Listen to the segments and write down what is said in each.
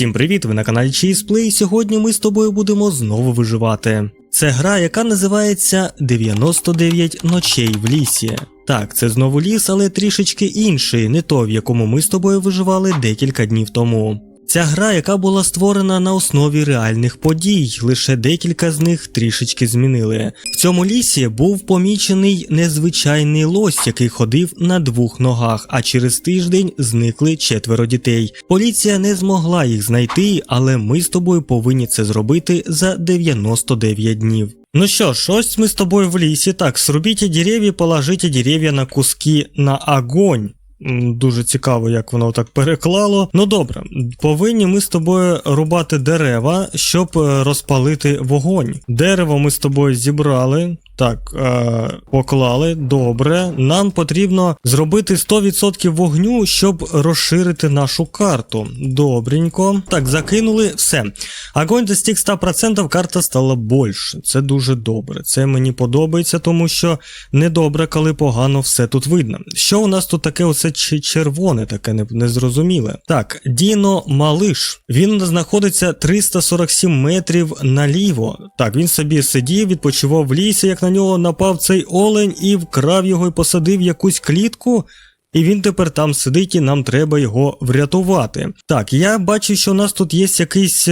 Всім привіт! Ви на каналі Cheeseplay сьогодні ми з тобою будемо знову виживати. Це гра, яка називається 99 ночей в лісі. Так, це знову ліс, але трішечки інший, не той, в якому ми з тобою виживали декілька днів тому. Ця гра, яка була створена на основі реальних подій, лише декілька з них трішечки змінили. В цьому лісі був помічений незвичайний лось, який ходив на двох ногах, а через тиждень зникли четверо дітей. Поліція не змогла їх знайти, але ми з тобою повинні це зробити за 99 днів. Ну що ж, ось ми з тобою в лісі. Так, срубіть дерев'я, положіть дерев'я на куски на огонь. Дуже цікаво, як воно так переклало. Ну добре, повинні ми з тобою рубати дерева, щоб е, розпалити вогонь. Дерево ми з тобою зібрали. Так, е, поклали, добре. Нам потрібно зробити 100% вогню, щоб розширити нашу карту. Добренько. Так, закинули все. Огонь достиг 100%, карта стала більше. Це дуже добре. Це мені подобається, тому що недобре, коли погано все тут видно. Що у нас тут таке оце червоне, таке незрозуміле. Так, Діно Малиш. Він знаходиться 347 метрів наліво. Так, він собі сидів, відпочивав в лісі, як на нього напав цей олень і вкрав його і посадив якусь клітку. І він тепер там сидить, і нам треба його врятувати. Так, я бачу, що у нас тут є якийсь.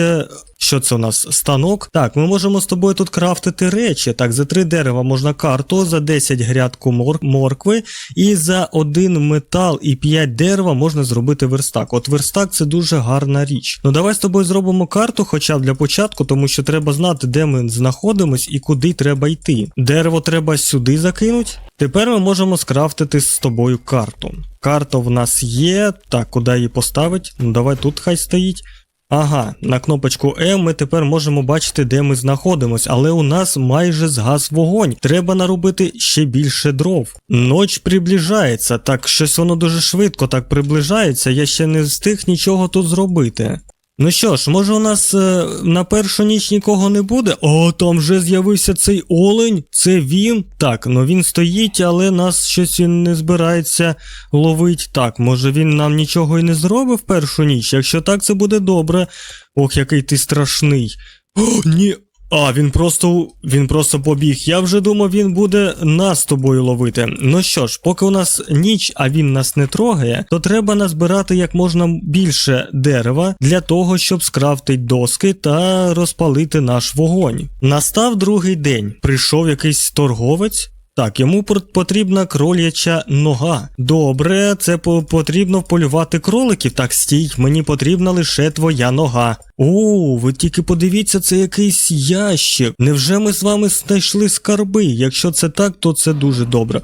Що це у нас? Станок? Так, ми можемо з тобою тут крафтити речі. Так, за три дерева можна карту, за 10 грядку мор- моркви, і за один метал і 5 дерева можна зробити верстак. От верстак це дуже гарна річ. Ну давай з тобою зробимо карту, хоча б для початку, тому що треба знати, де ми знаходимось і куди треба йти. Дерево треба сюди закинути. Тепер ми можемо скрафтити з тобою карту. Карта в нас є. Так, куди її поставити? Ну давай тут хай стоїть. Ага, на кнопочку М ми тепер можемо бачити, де ми знаходимось, але у нас майже згас вогонь. Треба наробити ще більше дров. Ноч приближається, так щось воно дуже швидко так приближається, я ще не встиг нічого тут зробити. Ну що ж, може у нас е, на першу ніч нікого не буде? О, там вже з'явився цей олень. Це він. Так, ну він стоїть, але нас щось він не збирається ловить. Так, може він нам нічого і не зробив першу ніч? Якщо так, це буде добре. Ох, який ти страшний. О, ні. А, він просто він просто побіг. Я вже думав, він буде нас тобою ловити. Ну що ж, поки у нас ніч, а він нас не трогає, то треба назбирати як можна більше дерева для того, щоб скрафтити доски та розпалити наш вогонь. Настав другий день. Прийшов якийсь торговець. Так, йому потрібна кроляча нога. Добре, це по- потрібно полювати кроликів. Так, стій, мені потрібна лише твоя нога. О, ви тільки подивіться, це якийсь ящик. Невже ми з вами знайшли скарби? Якщо це так, то це дуже добре.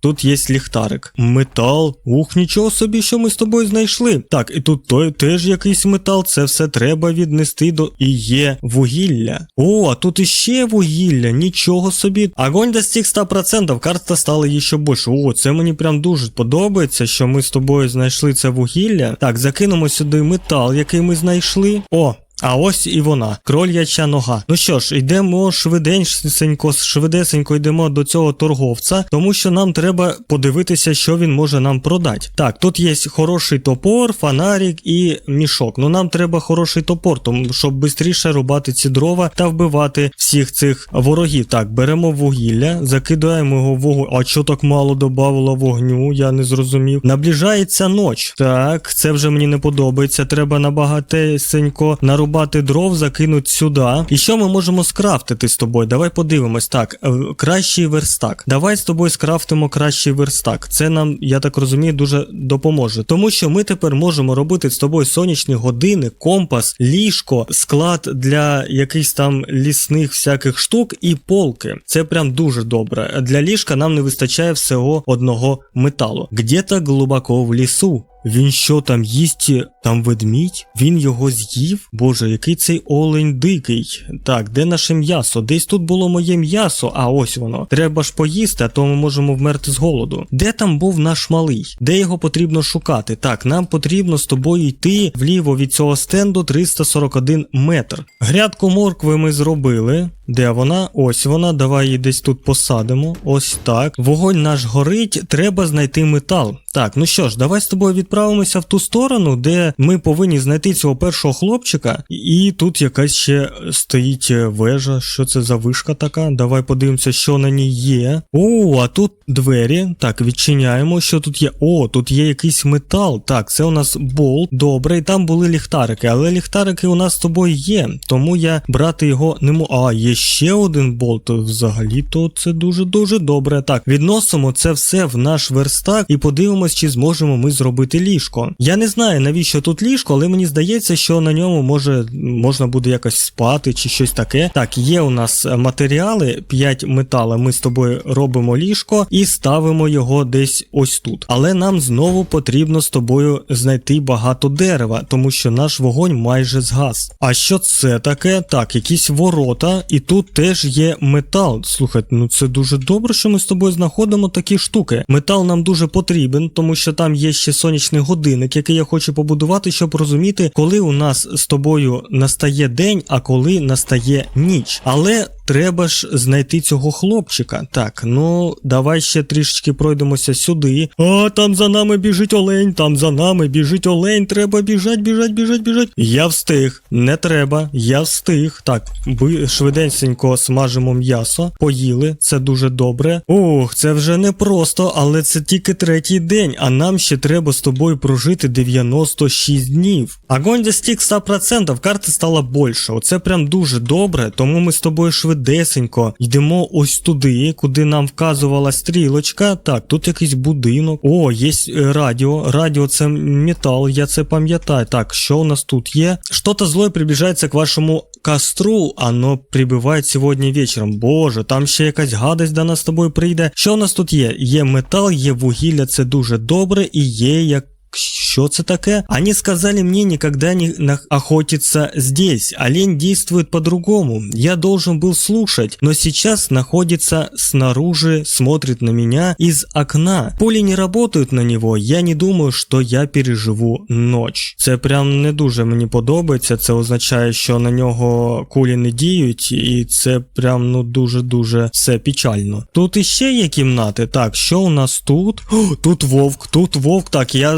Тут є ліхтарик. Метал. Ух, нічого собі, що ми з тобою знайшли. Так, і тут той теж якийсь метал. Це все треба віднести до. І є вугілля. О, а тут іще вугілля. Нічого собі. Огонь достиг 100%, карта стала ще більше. О, це мені прям дуже подобається, що ми з тобою знайшли це вугілля. Так, закинемо сюди метал, який ми знайшли. О, а ось і вона, кроляча нога. Ну що ж, йдемо швиденько, швидесенько йдемо до цього торговця, тому що нам треба подивитися, що він може нам продати. Так, тут є хороший топор, фонарик і мішок. Ну нам треба хороший топор, тому щоб швидше рубати ці дрова та вбивати всіх цих ворогів. Так, беремо вугілля, закидаємо його вогонь. А що так мало додавало вогню? Я не зрозумів. Наближається ноч. Так, це вже мені не подобається. Треба набагатесенько нарубати дров, закинути сюди. І що ми можемо скрафтити з тобою? Давай подивимось. Так, е, кращий верстак. Давай з тобою скрафтимо кращий верстак. Це нам, я так розумію, дуже допоможе. Тому що ми тепер можемо робити з тобою сонячні години, компас, ліжко, склад для якихось там лісних всяких штук і полки. Це прям дуже добре. Для ліжка нам не вистачає всього одного металу. Где-то глибоко в лісу. Він що там їсть? Там ведмідь? Він його з'їв? Боже, який цей олень дикий. Так, де наше м'ясо? Десь тут було моє м'ясо, а ось воно. Треба ж поїсти, а то ми можемо вмерти з голоду. Де там був наш малий? Де його потрібно шукати? Так, нам потрібно з тобою йти вліво від цього стенду 341 метр. Грядку моркви ми зробили. Де вона? Ось вона. Давай її десь тут посадимо. Ось так. Вогонь наш горить, треба знайти метал. Так, ну що ж, давай з тобою відправимося в ту сторону, де ми повинні знайти цього першого хлопчика. І тут якась ще стоїть е, вежа. Що це за вишка така? Давай подивимося, що на ній є. О, а тут двері. Так, відчиняємо. Що тут є? О, тут є якийсь метал. Так, це у нас болт. Добре, і там були ліхтарики, але ліхтарики у нас з тобою є, тому я брати його не можу. А, є ще один болт. Взагалі-то це дуже-дуже добре. Так, відносимо це все в наш верстак і подивимось, чи зможемо ми зробити ліжко. Я не знаю, навіщо тут ліжко, але мені здається, що на ньому може можна буде якось спати чи щось таке. Так, є у нас матеріали, 5 металу. Ми з тобою робимо ліжко і ставимо його десь ось тут. Але нам знову потрібно з тобою знайти багато дерева, тому що наш вогонь майже згас. А що це таке? Так, якісь ворота, і тут теж є метал. Слухайте, ну це дуже добре, що ми з тобою знаходимо такі штуки. Метал нам дуже потрібен, тому що там є ще сонячний годинник, який я хочу побудувати, щоб розуміти, коли у нас з тобою настає день, а коли настає ніч. Але треба ж знайти цього хлопчика. Так, ну давай ще трішечки пройдемося сюди. А там за нами біжить олень, там за нами біжить олень. Треба біжать, біжать, біжать, біжать. Я встиг. Не треба, я встиг. Так, ви швиденько смажимо м'ясо, поїли, це дуже добре. Ох, це вже не просто, але це тільки третій день, а нам ще треба з тобою прожити 96 днів. Огонь достиг 100%, карти стало більше. Оце прям дуже добре, тому ми з тобою швидесенько йдемо ось туди, куди нам вказувала стрілочка. Так, тут якийсь будинок. О, є е, радіо. Радіо це метал, я це пам'ятаю. Так, що у нас тут є? Что-то злое приближається к вашому костру, оно прибиває сьогодні вечором. Боже, там ще якась гадость до нас з тобою прийде. Що у нас тут є? Є метал, є вугілля, це дуже добре, і є як. Що це таке? Они сказали мне никогда не охотиться здесь. Олень действует по-другому. Я должен был слушать, но сейчас находится снаружи, смотрит на меня из окна. Пули не работают на него. Я не думаю, що я переживу ночь. Це прям не дуже мені подобається. Це означає, що на нього кулі не діють, і це прям ну дуже-дуже все печально. Тут іще є кімнати. Так, що у нас тут? О, тут вовк, тут вовк. Так, я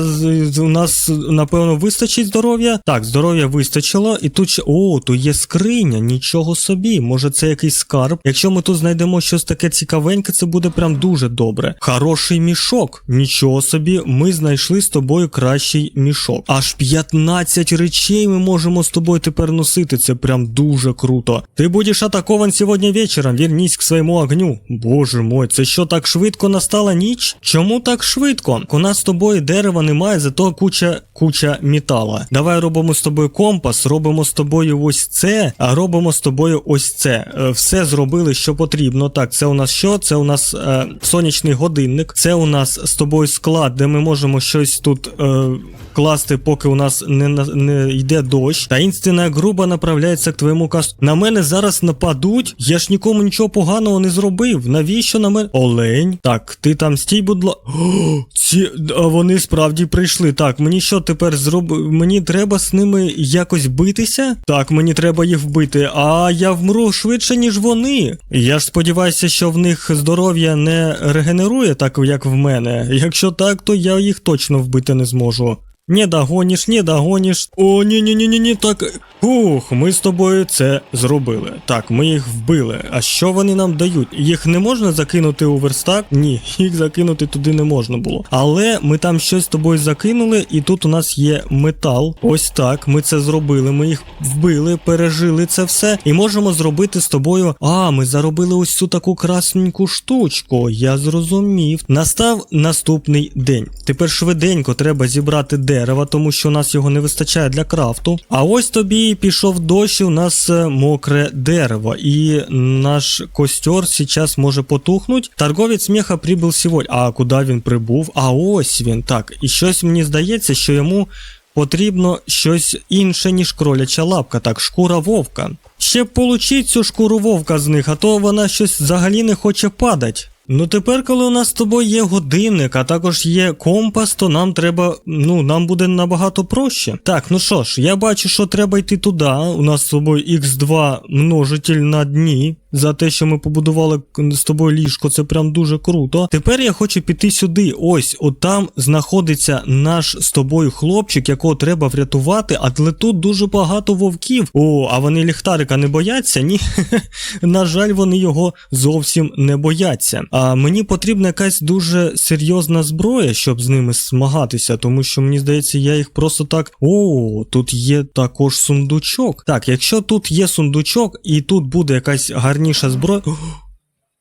у нас напевно вистачить здоров'я. Так, здоров'я вистачило, і тут ще. О, тут є скриня, нічого собі. Може, це якийсь скарб. Якщо ми тут знайдемо щось таке цікавеньке, це буде прям дуже добре. Хороший мішок. Нічого собі, ми знайшли з тобою кращий мішок. Аж 15 речей ми можемо з тобою тепер носити. Це прям дуже круто. Ти будеш атакован сьогодні вечором. Вернись к своєму огню. Боже мой, це що так швидко настала ніч? Чому так швидко? У нас з тобою дерева немає, зато куча куча метала. Давай робимо з тобою компас, робимо з тобою ось це, а робимо з тобою ось це. Е, Все зробили, що потрібно. Так, це у нас що? Це у нас е, сонячний годинник. Це у нас з тобою склад, де ми можемо щось тут. Е, Класти, поки у нас не, не йде дощ. Таїнственна груба направляється к твоєму касту. На мене зараз нападуть. Я ж нікому нічого поганого не зробив. Навіщо на мене? Олень. Так, ти там стій, будь ласка. Ці вони справді прийшли. Так, мені що тепер зроб... Мені треба з ними якось битися? Так, мені треба їх вбити. А я вмру швидше, ніж вони. Я ж сподіваюся, що в них здоров'я не регенерує, так як в мене. Якщо так, то я їх точно вбити не зможу. Не догоніш, не догоніш. О, ні, ні, ні, ні, так. Ух, ми з тобою це зробили. Так, ми їх вбили. А що вони нам дають? Їх не можна закинути у верстак? Ні, їх закинути туди не можна було. Але ми там щось з тобою закинули, і тут у нас є метал. Ось так. Ми це зробили. Ми їх вбили, пережили це все. І можемо зробити з тобою. А, ми заробили ось цю таку красненьку штучку. Я зрозумів. Настав наступний день. Тепер швиденько треба зібрати дерева, тому що у нас його не вистачає для крафту. А ось тобі пішов дощ, і у нас е, мокре дерево. І наш костер зараз може потухнути. Торговець меха прибув сьогодні. А куди він прибув? А ось він. Так, і щось мені здається, що йому. Потрібно щось інше, ніж кроляча лапка, так, шкура вовка. Ще б получить цю шкуру вовка з них, а то вона щось взагалі не хоче падать. Ну тепер, коли у нас з тобою є годинник, а також є компас, то нам треба, ну, нам буде набагато проще. Так, ну що ж, я бачу, що треба йти туди. У нас з тобою x2 множитель на дні. За те, що ми побудували з тобою ліжко, це прям дуже круто. Тепер я хочу піти сюди. Ось, от там знаходиться наш з тобою хлопчик, якого треба врятувати, але тут дуже багато вовків. О, а вони ліхтарика не бояться? Ні. На жаль, вони його зовсім не бояться. А мені потрібна якась дуже серйозна зброя, щоб з ними змагатися, тому що мені здається, я їх просто так. О, тут є також сундучок. Так, якщо тут є сундучок і тут буде якась гарніша зброя.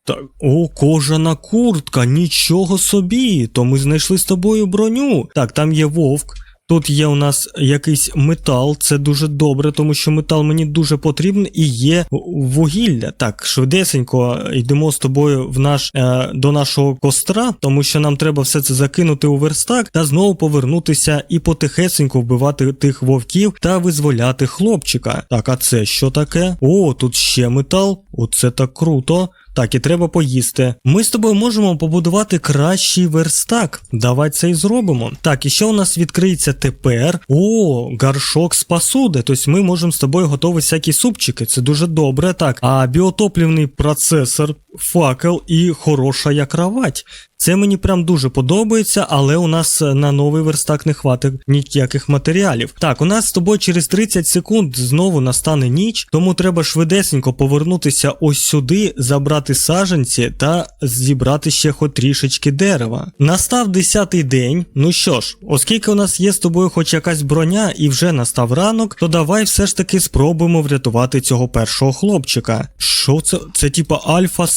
Так, о, кожана куртка, нічого собі. То ми знайшли з тобою броню. Так, там є вовк. Тут є у нас якийсь метал, це дуже добре, тому що метал мені дуже потрібен і є вугілля. Так, швидесенько йдемо з тобою в наш, е, до нашого костра, тому що нам треба все це закинути у верстак та знову повернутися і потихесенько вбивати тих вовків та визволяти хлопчика. Так, а це що таке? О, тут ще метал. Оце так круто. Так, і треба поїсти. Ми з тобою можемо побудувати кращий верстак. Давай це і зробимо. Так, і що у нас відкриється тепер? О, гаршок з посуди. Тобто ми можемо з тобою готувати всякі супчики. Це дуже добре. Так. А біотоплівний процесор, факел і хороша я кровать. Це мені прям дуже подобається, але у нас е, на новий верстак не хватить ніяких матеріалів. Так, у нас з тобою через 30 секунд знову настане ніч, тому треба швидесенько повернутися ось сюди, забрати саженці та зібрати ще хоч трішечки дерева. Настав 10-й день. Ну що ж, оскільки у нас є з тобою хоч якась броня і вже настав ранок, то давай все ж таки спробуємо врятувати цього першого хлопчика. Що це? Це типа альфа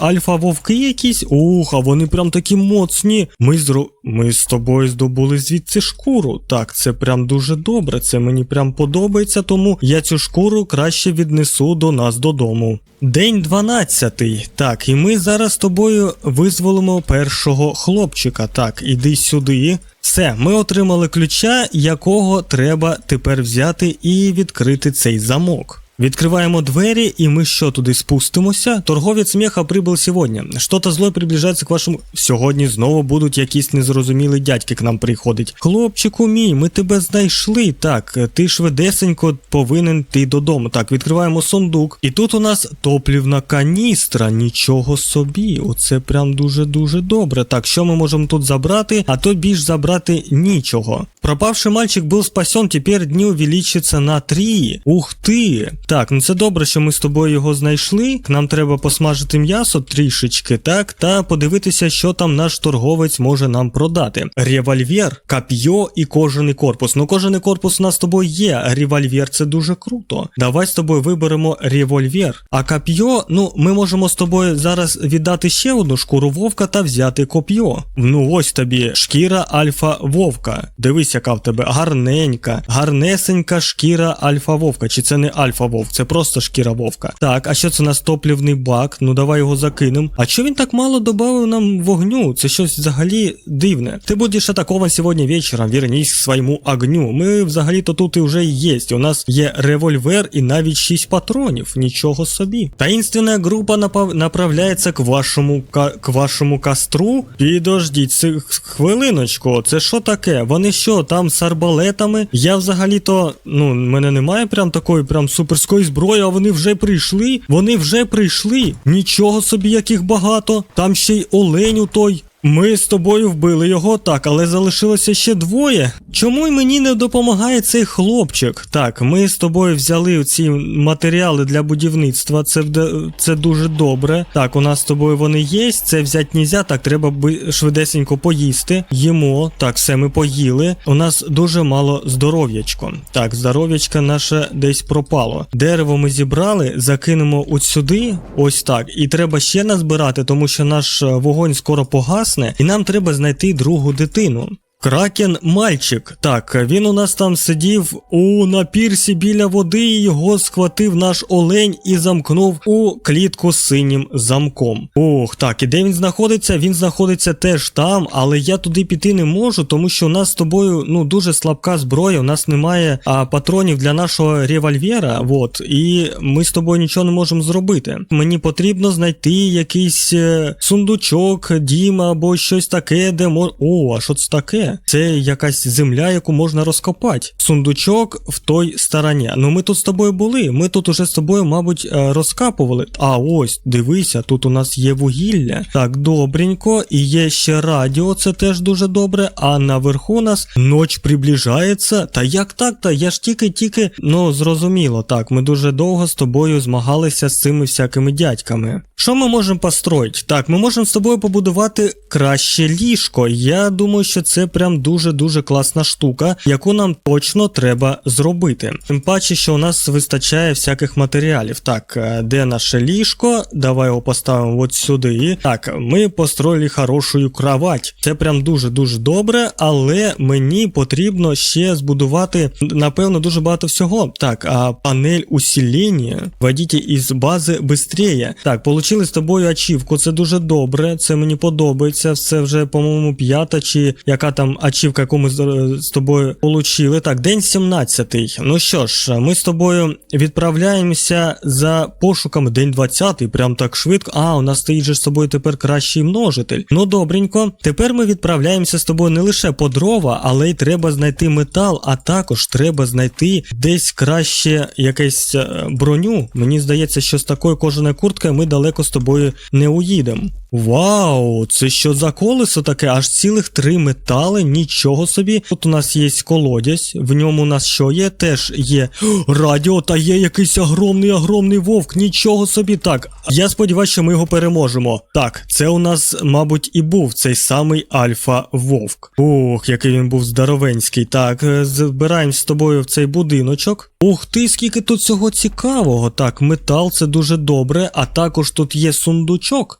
альфа вовки якісь? Ух, а вони прям такі моцні. Ми зро... Ми з тобою здобули звідси шкуру. Так, це прям дуже добре. Це мені прям подобається, тому я цю шкуру краще віднесу до нас додому. День 12. Так, і ми зараз з тобою визволимо першого хлопчика. Так, іди сюди. Все, ми отримали ключа, якого треба тепер взяти і відкрити цей замок. Відкриваємо двері, і ми що туди спустимося? Торговець меха прибув сьогодні. Що-то злой приближається к вашому. Сьогодні знову будуть якісь незрозумілі дядьки к нам приходить. Хлопчику мій, ми тебе знайшли. Так, ти швидесенько повинен йти додому. Так, відкриваємо сундук. І тут у нас топлівна каністра. Нічого собі. Оце прям дуже-дуже добре. Так, що ми можемо тут забрати? А то більш забрати нічого. Пропавший мальчик був спасен, тепер дні увеличиться на 3. Ух ти! Так, ну це добре, що ми з тобою його знайшли. Нам треба посмажити м'ясо трішечки, так, та подивитися, що там наш торговець може нам продати. Револьвер, коп'йо і кожаний корпус. Ну, кожаний корпус у нас з тобою є. Револьвер це дуже круто. Давай з тобою виберемо револьвер. А коп'йо, ну, ми можемо з тобою зараз віддати ще одну шкуру вовка та взяти коп'йо. Ну, ось тобі шкіра альфа вовка. Дивись, яка в тебе гарненька, гарнесенька шкіра альфа вовка. Чи це не альфа вовк, це просто шкіра вовка. Так, а що це у нас топлівний бак? Ну давай його закинемо. А що він так мало додав нам вогню? Це щось взагалі дивне. Ти будеш атакован сьогодні вечором, вернись к своєму огню. Ми взагалі-то тут і вже є. У нас є револьвер і навіть 6 патронів. Нічого собі. Таїнственна група напав... направляється к вашому ка... к вашому костру. Підождіть си- хвилиночку, це що таке? Вони що, там з арбалетами? Я взагалі-то, ну, в мене немає прям такої прям суперської зброї, а вони вже прийшли. Вони вже прийшли. Нічого собі, яких багато. Там ще й олень у той. Ми з тобою вбили його, так, але залишилося ще двоє. Чому й мені не допомагає цей хлопчик? Так, ми з тобою взяли ці матеріали для будівництва, це, це дуже добре. Так, у нас з тобою вони є, це взяти нельзя, так, треба швидесенько поїсти. Їмо, так, все, ми поїли. У нас дуже мало здоров'ячко. Так, здоров'ячко наше десь пропало. Дерево ми зібрали, закинемо от сюди, ось так. І треба ще назбирати, тому що наш е, вогонь скоро погасне, і нам треба знайти другу дитину. Кракен мальчик. Так, він у нас там сидів у на пірсі біля води, і його схватив наш олень і замкнув у клітку з синім замком. Ух, так, і де він знаходиться? Він знаходиться теж там, але я туди піти не можу, тому що у нас з тобою ну дуже слабка зброя. У нас немає а, патронів для нашого револьвера. От, і ми з тобою нічого не можемо зробити. Мені потрібно знайти якийсь е, сундучок, дім або щось таке, де мож... О, а що це таке? Це якась земля, яку можна розкопати. Сундучок в той стороні. Ну ми тут з тобою були. Ми тут уже з тобою, мабуть, е, розкапували. А ось, дивися, тут у нас є вугілля. Так, добренько, і є ще радіо, це теж дуже добре. А наверху нас ноч приближається. Та як так? Та я ж тільки-тільки, ну зрозуміло, так, ми дуже довго з тобою змагалися з цими всякими дядьками. Що ми можемо построїти? Так, ми можемо з тобою побудувати краще ліжко. Я думаю, що це прям дуже-дуже класна штука, яку нам точно треба зробити. Тим паче, що у нас вистачає всяких матеріалів. Так, е, де наше ліжко? Давай його поставимо от сюди. Так, ми построїли хорошу кровать. Це прям дуже-дуже добре, але мені потрібно ще збудувати, напевно, дуже багато всього. Так, а панель усилення. Вводіть із бази быстрее. Так, получили з тобою ачівку, це дуже добре, це мені подобається. Це вже, по-моєму, п'ята чи яка там ачівка, яку ми з, з тобою получили. Так, день 17. Ну що ж, ми з тобою відправляємося за пошуками день 20, прям так швидко. А, у нас стоїть же з тобою тепер кращий множитель. Ну добренько. Тепер ми відправляємося з тобою не лише по дрова, але й треба знайти метал, а також треба знайти десь краще якесь е, броню. Мені здається, що з такою кожаною курткою ми далеко з тобою не уїдемо. Вау, це що за колесо таке? Аж цілих три метали, нічого собі. Тут у нас є колодязь, в ньому у нас що є? Теж є радіо, та є якийсь огромний огромний вовк, нічого собі. Так, я сподіваюся, що ми його переможемо. Так, це у нас, мабуть, і був цей самий Альфа Вовк. Ух, який він був здоровенський. Так, е, збираємось з тобою в цей будиночок. Ух ти, скільки тут всього цікавого. Так, метал це дуже добре, а також тут є сундучок.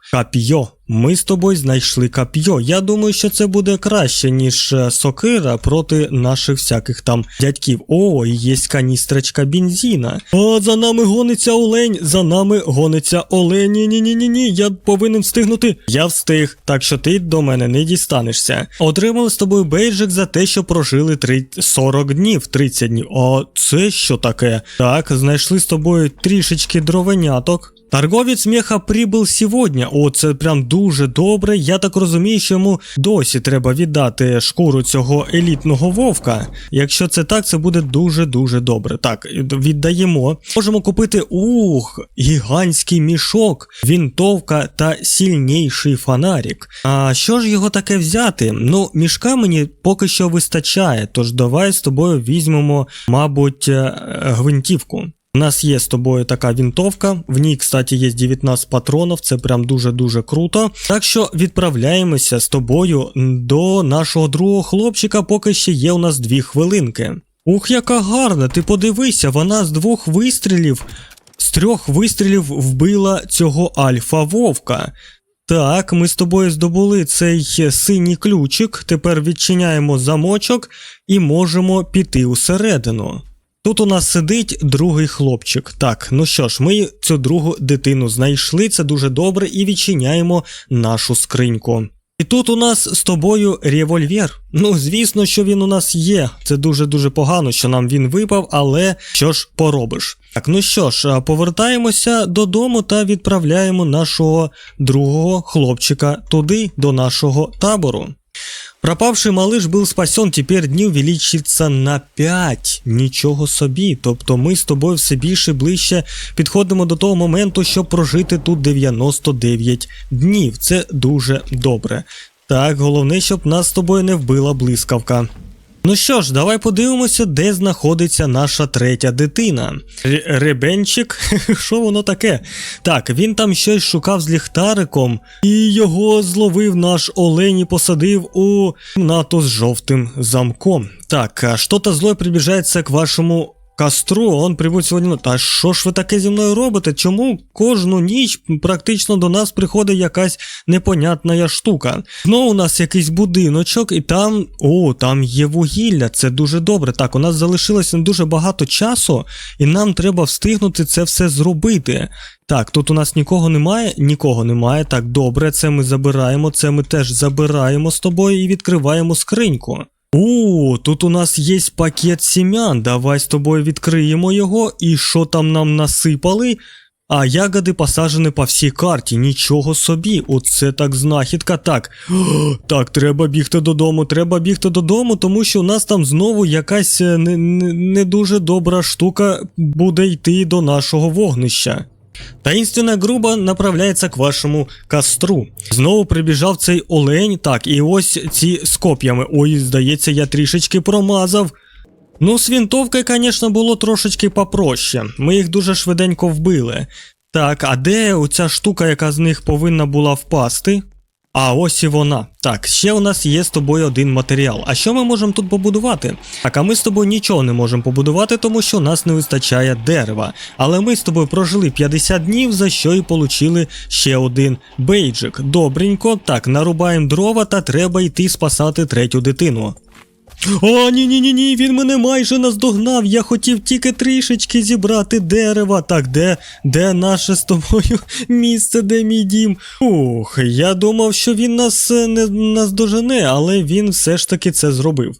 Ми з тобою знайшли кап'йо. Я думаю, що це буде краще, ніж е, сокира проти наших всяких там дядьків. О, і є каністрочка бензина. А за нами гониться олень, за нами гониться олень. Ні, ні, ні, ні. Я повинен встигнути. Я встиг, так що ти до мене не дістанешся. Отримали з тобою бейджик за те, що прожили 30, 40 днів, 30 днів. А це що таке? Так, знайшли з тобою трішечки дровеняток. Торговець меха прибув сьогодні. О, це прям дуже добре. Я так розумію, що йому досі треба віддати шкуру цього елітного вовка. Якщо це так, це буде дуже-дуже добре. Так, віддаємо. Можемо купити ух, гігантський мішок, вінтовка та сильніший фонарик. А що ж його таке взяти? Ну, мішка мені поки що вистачає, тож давай з тобою візьмемо, мабуть, е, гвинтівку. У нас є з тобою така вінтовка, в ній, кстати, є 19 патронів, це прям дуже-дуже круто. Так що відправляємося з тобою до нашого другого хлопчика, поки ще є у нас дві хвилинки. Ух, яка гарна! Ти подивися, вона з двох вистрілів, з трьох вистрілів вбила цього альфа вовка. Так, ми з тобою здобули цей синій ключик, тепер відчиняємо замочок і можемо піти усередину. Тут у нас сидить другий хлопчик. Так, ну що ж, ми цю другу дитину знайшли, це дуже добре, і відчиняємо нашу скриньку. І тут у нас з тобою револьвер. Ну, звісно, що він у нас є. Це дуже-дуже погано, що нам він випав, але що ж поробиш. Так, ну що ж, повертаємося додому та відправляємо нашого другого хлопчика туди, до нашого табору. Пропавший малыш був спасен, тепер днів увеличиться на 5. Нічого собі. Тобто ми з тобою все більше ближче підходимо до того моменту, щоб прожити тут 99 днів. Це дуже добре. Так, головне, щоб нас з тобою не вбила блискавка. Ну що ж, давай подивимося, де знаходиться наша третя дитина. Ребенчик, що воно таке? Так, він там щось шукав з ліхтариком, і його зловив наш олень і посадив у кімнату з жовтим замком. Так, а що-то злой приближається к вашому кастру, он прибудь сьогодні. Та що ж ви таке зі мною робите? Чому кожну ніч практично до нас приходить якась непонятна штука? Знову у нас якийсь будиночок, і там. О, там є вугілля, це дуже добре. Так, у нас залишилося дуже багато часу, і нам треба встигнути це все зробити. Так, тут у нас нікого немає, нікого немає. Так, добре, це ми забираємо, це ми теж забираємо з тобою і відкриваємо скриньку. О, тут у нас є пакет сім'ян. Давай з тобою відкриємо його. І що там нам насипали? А ягоди посаджені по всій карті. Нічого собі. Оце так знахідка. Так. Так, треба бігти додому. Треба бігти додому, тому що у нас там знову якась е, не, не, не дуже добра штука буде йти до нашого вогнища. Таїнственна груба направляється к вашому костру. Знову прибіжав цей олень. Так, і ось ці з коп'ями. Ой, здається, я трішечки промазав. Ну, з вінтовкою, звісно, було трошечки попроще. Ми їх дуже швиденько вбили. Так, а де оця штука, яка з них повинна була впасти? А ось і вона. Так, ще у нас є з тобою один матеріал. А що ми можемо тут побудувати? Так, а ми з тобою нічого не можемо побудувати, тому що нас не вистачає дерева. Але ми з тобою прожили 50 днів, за що і получили ще один бейджик. Добренько, так, нарубаємо дрова та треба йти спасати третю дитину. О, ні, ні, ні, ні, він мене майже наздогнав. Я хотів тільки трішечки зібрати дерева. Так, де, де наше з тобою місце, де мій дім? Ух, я думав, що він нас е, не наздожене, але він все ж таки це зробив.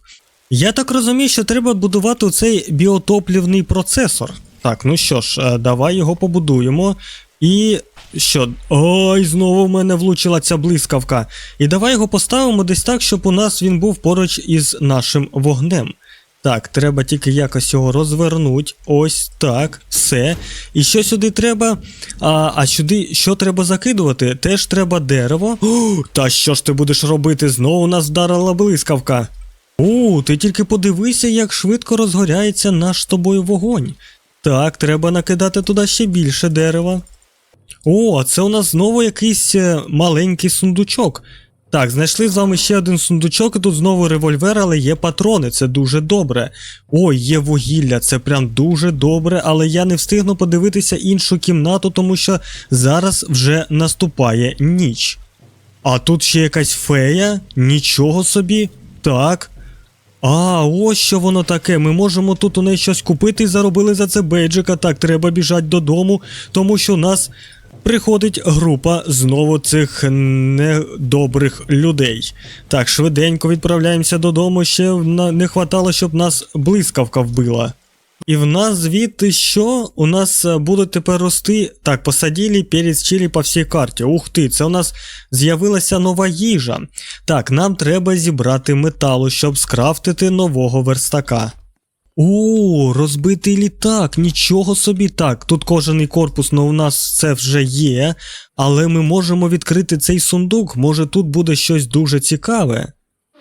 Я так розумію, що треба будувати цей біотоплівний процесор. Так, ну що ж, е, давай його побудуємо. І що? Ой, знову в мене влучила ця блискавка. І давай його поставимо десь так, щоб у нас він був поруч із нашим вогнем. Так, треба тільки якось його розвернути. Ось так, все. І що сюди треба? А а сюди що треба закидувати? Теж треба дерево. О, та що ж ти будеш робити? Знову нас вдарила блискавка. О, ти тільки подивися, як швидко розгоряється наш з тобою вогонь. Так, треба накидати туди ще більше дерева. О, це у нас знову якийсь е, маленький сундучок. Так, знайшли з вами ще один сундучок, і тут знову револьвер, але є патрони, це дуже добре. Ой, є вугілля, це прям дуже добре, але я не встигну подивитися іншу кімнату, тому що зараз вже наступає ніч. А тут ще якась фея, нічого собі. Так. А, ось що воно таке. Ми можемо тут у неї щось купити і заробили за це бейджика. Так, треба біжати додому, тому що у нас приходить група знову цих недобрих людей. Так, швиденько відправляємося додому. Ще не хватало, щоб нас блискавка вбила. І в нас звідти що? У нас е, будуть тепер рости. Так, посадили перець чилі по всій карті. Ух ти, це у нас з'явилася нова їжа. Так, нам треба зібрати металу, щоб скрафтити нового верстака. О, розбитий літак, нічого собі так. Тут кожаний корпус, ну у нас це вже є, але ми можемо відкрити цей сундук, може тут буде щось дуже цікаве.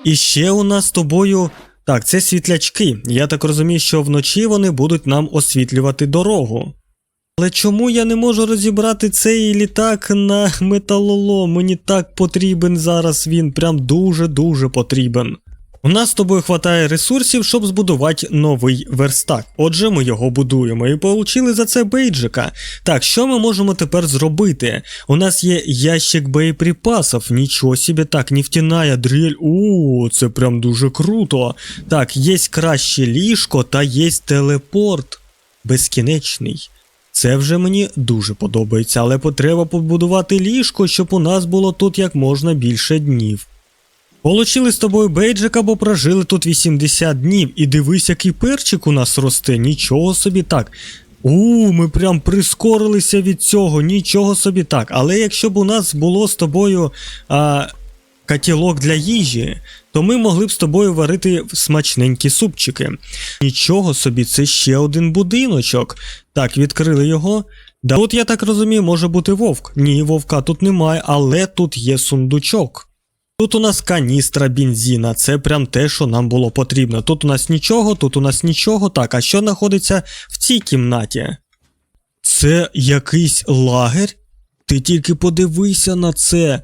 І ще у нас з тобою. Так, це світлячки. Я так розумію, що вночі вони будуть нам освітлювати дорогу. Але чому я не можу розібрати цей літак на металолом? Мені так потрібен зараз він, прям дуже-дуже потрібен. У нас з тобою хватає ресурсів, щоб збудувати новий верстак. Отже, ми його будуємо і получили за це бейджика. Так, що ми можемо тепер зробити? У нас є ящик боєприпасів, нічого собі так, нефтяна дрель. У, це прям дуже круто. Так, є краще ліжко та є телепорт. Безкінечний. Це вже мені дуже подобається, але потреба побудувати ліжко, щоб у нас було тут як можна більше днів. Получили з тобою бейджика, бо прожили тут 80 днів. І дивись, який перчик у нас росте, нічого собі так. У, ми прям прискорилися від цього, нічого собі так. Але якщо б у нас було з тобою а, котілок для їжі, то ми могли б з тобою варити смачненькі супчики. Нічого собі, це ще один будиночок. Так, відкрили його. Да, Тут, я так розумію, може бути вовк. Ні, вовка тут немає, але тут є сундучок. Тут у нас каністра бензина, це прям те, що нам було потрібно. Тут у нас нічого, тут у нас нічого. Так, а що знаходиться в цій кімнаті? Це якийсь лагерь? Ти тільки подивися на це.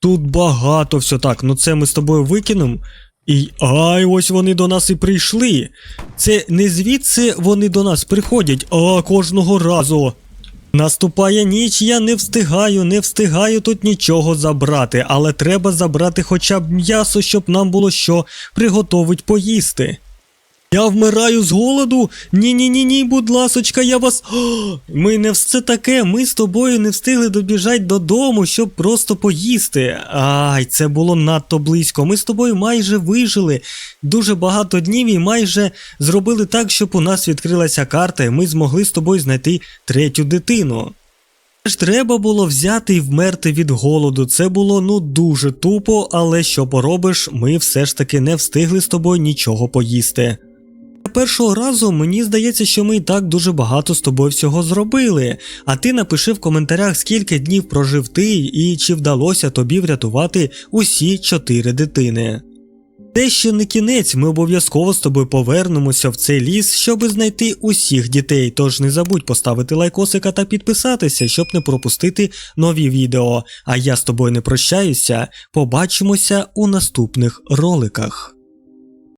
Тут багато все так. Ну це ми з тобою викинемо. І ай, ось вони до нас і прийшли. Це не звідси вони до нас приходять, а кожного разу. Наступає ніч, я не встигаю, не встигаю тут нічого забрати, але треба забрати хоча б м'ясо, щоб нам було що приготовить поїсти. Я вмираю з голоду. Ні, ні, ні, ні, будь ласочка, я вас. О, ми не все таке. Ми з тобою не встигли добіжати додому, щоб просто поїсти. Ай, це було надто близько. Ми з тобою майже вижили дуже багато днів і майже зробили так, щоб у нас відкрилася карта, і ми змогли з тобою знайти третю дитину. Ж треба було взяти і вмерти від голоду. Це було ну дуже тупо, але що поробиш, ми все ж таки не встигли з тобою нічого поїсти. Першого разу мені здається, що ми і так дуже багато з тобою всього зробили. А ти напиши в коментарях, скільки днів прожив ти і чи вдалося тобі врятувати усі чотири дитини. Те ще не кінець, ми обов'язково з тобою повернемося в цей ліс, щоби знайти усіх дітей. Тож не забудь поставити лайкосика та підписатися, щоб не пропустити нові відео. А я з тобою не прощаюся. Побачимося у наступних роликах.